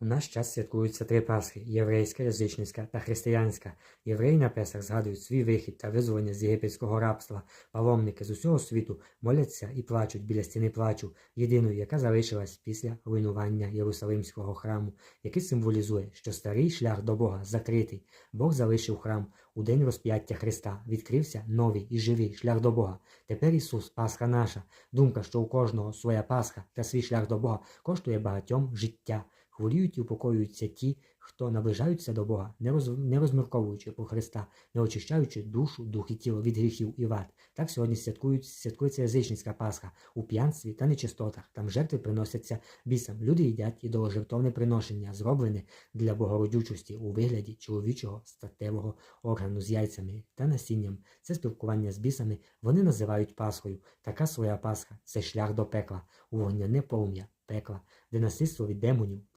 У наш час святкуються три Пасхи єврейська, язичницька та християнська. Євреї на Песах згадують свій вихід та визволення з єгипетського рабства. Паломники з усього світу моляться і плачуть біля стіни плачу, єдиної, яка залишилась після руйнування Єрусалимського храму, який символізує, що старий шлях до Бога закритий. Бог залишив храм у день розп'яття Христа. Відкрився новий і живий шлях до Бога. Тепер Ісус, Пасха наша. Думка, що у кожного своя Пасха та свій шлях до Бога коштує багатьом життя. Хворіють і упокоюються ті, хто наближаються до Бога, не, роз... не розмірковуючи про Христа, не очищаючи душу, дух і тіло від гріхів і вад. Так сьогодні святкують, святкується язичницька Пасха у п'янстві та нечистотах. Там жертви приносяться бісам. Люди їдять ідоложертовне приношення, зроблене для богородючості у вигляді чоловічого статевого органу з яйцями та насінням. Це спілкування з бісами вони називають Пасхою. Така своя Пасха це шлях до пекла, у вогняне полум'я пекла, де насильство від демонів